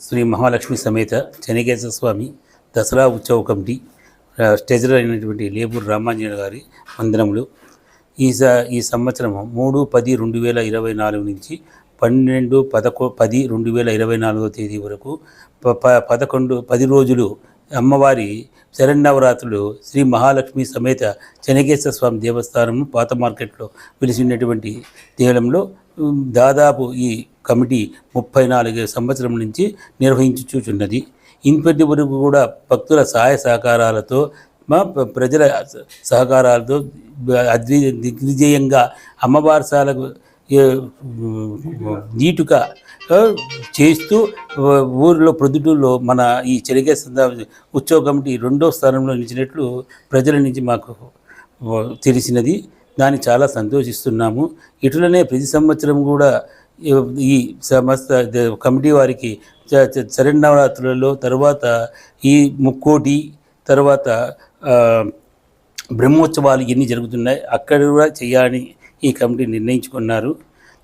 శ్రీ మహాలక్ష్మి సమేత చెనకేశ్వర స్వామి దసరా ఉత్సవ committee treasurer అయినటువంటి లేబూర్ రామాంజనేయ గారి వందనములు ఈ స ఈ సంవత్సరం మూడు పది రెండు వేల ఇరవై నాలుగు నుంచి పన్నెండు పదకొ పది రెండు వేల ఇరవై నాలుగో తేదీ వరకు ప ప- పదకొండు పది రోజులు అమ్మవారి శరణవరాత్రులు శ్రీ మహాలక్ష్మి సమేత చెనకేశ్వర స్వామి దేవస్థానం పాత మార్కెట్లో పిలిచినటువంటి దేవాలయంలో దాదాపు ఈ కమిటీ ముప్పై నాలుగు సంవత్సరం నుంచి నిర్వహించుచున్నది. ఇంతటి వరకు కూడా భక్తుల సహాయ సహకారాలతో మా ప్ర- ప్రజల సహకారాలతో అద్వి దిగ్విజయంగా అమ్మవారసాలకు నీటుగా చేస్తూ ఊరిలో ప్రొద్దుటూరులో మన ఈ చెలిగేశ్వర ఉత్సవ కమిటీ రెండో స్థానంలో నిలిచినట్లు ప్రజల నుంచి మాకు తెలిసినది. దాన్ని చాలా సంతోషిస్తున్నాము. ఇటులనే ప్రతి సంవత్సరం కూడా ఈ- సమస్త కమిటీ వారికి చ- శరణవరాత్రులలో తర్వాత ఈ ముక్కోటి తర్వాత బ్రహ్మోత్సవాలు ఎన్ని జరుగుతున్నాయి. అక్కడ కూడా చేయాలని ఈ కమిటీ నిర్ణయించుకున్నారు.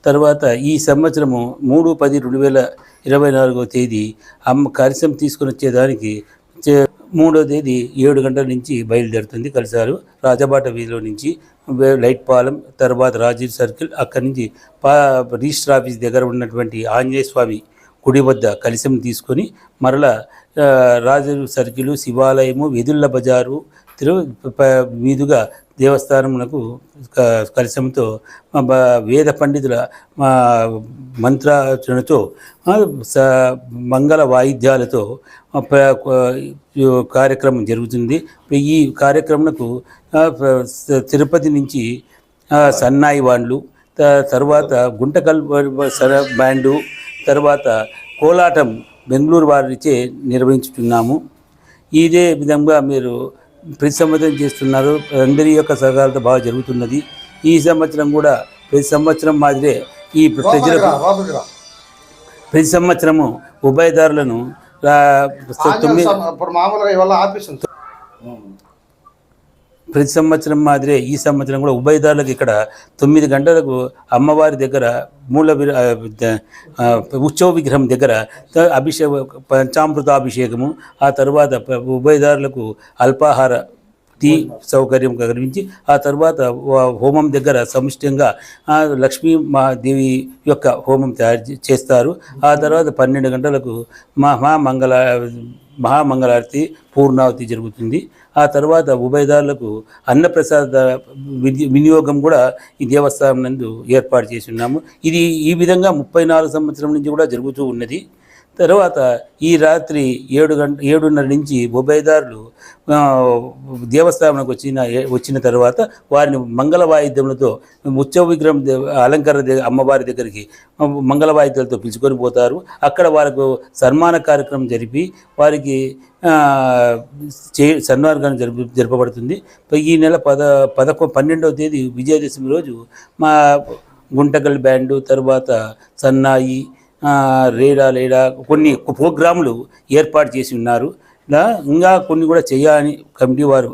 తర్వాత ఈ సంవత్సరము మూడు పది రెండు వేల ఇరవై నాలుగో తేదీ అమ్మ కలశం తీసుకొని వచ్చేదానికి మూడో తేదీ ఏడు గంటల నుంచి బయలుదేరుతుంది. కలిసారు రాజబాట వీధిలో నుంచి లైట్ పాలెం తర్వాత రాజీవ్ సర్కిల్ అక్కడి నుంచి పా రిజిస్టర్ ఆఫీస్ దగ్గర ఉన్నటువంటి ఆంజనేయ స్వామి గుడి వద్ద కలిసం తీసుకొని మరల ఆ, రాజు సర్కిల్ శివాలయము వెదుళ్ళ బజారు తిరు వీధుగా మీదుగా దేవస్థానమునకు కలిసంతో మా వేద పండితుల మా మంత్రాచరణతో మంగళ వాయిద్యాలతో కార్యక్రమం జరుగుతుంది. ఈ కార్యక్రమంకు తిరుపతి నుంచి సన్నాయి వాళ్ళు త- తర్వాత గుంటకల్ సర బ్యాండు తర్వాత కోలాటం బెంగళూరు వారిచే నిర్వహించుతున్నాము ఇదే విధంగా మీరు ప్రతి సంవత్సరం చేస్తున్నారు. అందరి యొక్క సహకారంతో బాగా జరుగుతున్నది. ఈ సంవత్సరం కూడా ప్రతి సంవత్సరం మాదిరే ఈ ప్రజలకు ప్రతి సంవత్సరము ఉభయదారులను తొమ్మిది ఇప్పుడు మామూలుగా ఇవాళ ఆఫీస్ ప్రతి సంవత్సరం మాదిరే ఈ సంవత్సరం కూడా ఉభయదారులకు ఇక్కడ తొమ్మిది గంటలకు అమ్మవారి దగ్గర మూల ఉత్సవ విగ్రహం దగ్గర అభిషేక పంచామృతాభిషేకము ఆ తర్వాత ఉభయదారులకు అల్పాహార టీ సౌకర్యం కలిగించి ఆ తర్వాత హోమం దగ్గర సముచితంగా లక్ష్మీ మహాదేవి యొక్క హోమం తయారు చేస్తారు. ఆ తర్వాత పన్నెండు గంటలకు మహామంగళ మహామంగళారతి పూర్ణావతి జరుగుతుంది. ఆ తర్వాత ఉభయదారులకు అన్నప్రసాద వినియోగం కూడా ఈ దేవస్థానం నందు ఏర్పాటు చేసి ఉన్నాము. ఇది ఈ విధంగా ముప్పై నాలుగు సంవత్సరం నుంచి కూడా జరుగుతూ ఉన్నది. తర్వాత ఈ రాత్రి ఏడు గంట ఏడున్నర నుంచి ఉభయదారులు ఆ, దేవస్థానంకు వచ్చిన వచ్చిన తర్వాత వారిని మంగళ వాయిద్యములతో ఉత్సవ విగ్రహం దే- అలంకరణ అమ్మవారి దగ్గరికి మంగళ వాయిద్యాలతో పిలుచుకొని పోతారు. అక్కడ వారికి సన్మాన కార్యక్రమం జరిపి వారికి చే సన్మార్గాన్ని జరుపు జరపబడుతుంది. ఈ నెల పద పదకొ పన్నెండవ తేదీ విజయదశమి రోజు మా గుంటకల్ బ్యాండు తర్వాత సన్నాయి రేడా లేడా కొన్ని ప్రోగ్రాములు ఏర్పాటు చేసి ఉన్నారు. ఇంకా కొన్ని కూడా చేయాలని కమిటీ వారు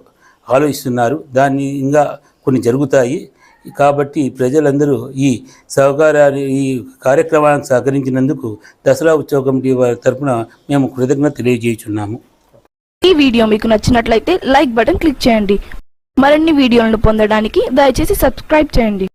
ఆలోచిస్తున్నారు. దాన్ని ఇంకా కొన్ని జరుగుతాయి. కాబట్టి ప్రజలందరూ ఈ సహకారాన్ని ఈ కార్యక్రమానికి సహకరించినందుకు దసరా ఉత్సవ కమిటీ వారి తరపున మేము కృతజ్ఞత తెలియజేయుచున్నాము ఈ వీడియో మీకు నచ్చినట్లయితే లైక్ బటన్ క్లిక్ చేయండి. మరిన్ని వీడియోలను పొందడానికి దయచేసి సబ్స్క్రైబ్ చేయండి.